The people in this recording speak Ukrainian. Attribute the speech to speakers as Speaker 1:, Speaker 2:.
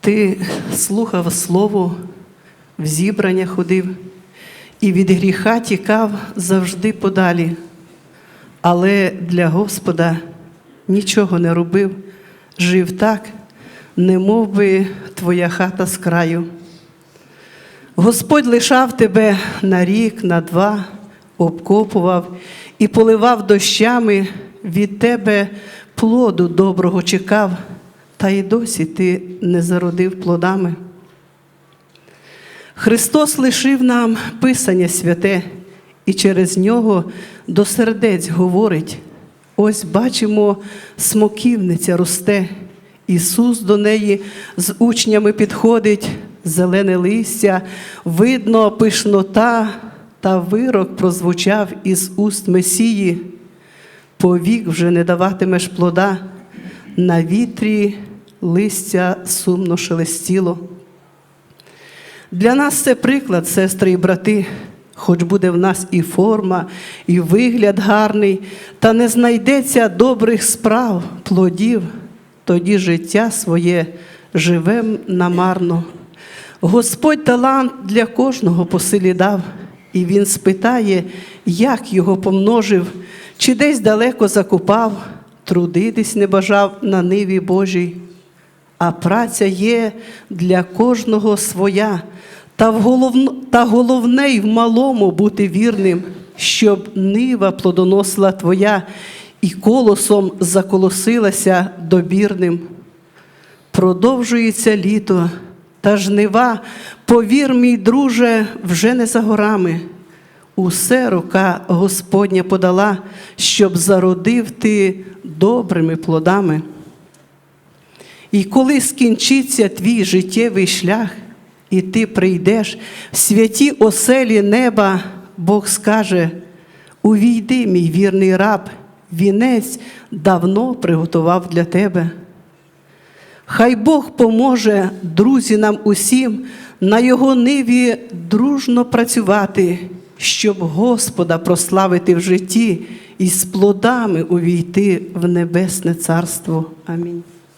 Speaker 1: Ти слухав слово, в зібрання ходив і від гріха тікав завжди подалі, але для Господа нічого не робив, жив так, не мов би твоя хата з краю. Господь лишав тебе на рік, на два, обкопував і поливав дощами, від тебе плоду доброго чекав, та й досі ти не зародив плодами. Христос лишив нам Писання святе, і через нього до сердець говорить. Ось бачимо, смоківниця росте. Ісус до неї з учнями підходить, зелене листя, видно пишнота, та вирок прозвучав із уст Месії. Повік вже не даватимеш плода, на вітрі листя сумно шелестіло. Для нас це приклад, сестри і брати, хоч буде в нас і форма, і вигляд гарний, та не знайдеться добрих справ, плодів, тоді життя своє живем намарно. Господь талант для кожного по дав, і Він спитає, як його помножив, чи десь далеко закупав, трудитись не бажав на ниві Божій. А праця є для кожного своя, та, в головно, та головне й в малому бути вірним, щоб нива плодоносила твоя і колосом заколосилася добірним. Продовжується літо, та жнива, повір, мій друже, вже не за горами. Усе рука Господня подала, щоб зародив ти добрими плодами. І коли скінчиться твій життєвий шлях, і ти прийдеш в святі оселі неба, Бог скаже: Увійди, мій вірний раб, вінець давно приготував для тебе. Хай Бог поможе, друзі, нам усім на його ниві дружно працювати, щоб Господа прославити в житті і з плодами увійти в небесне царство. Амінь.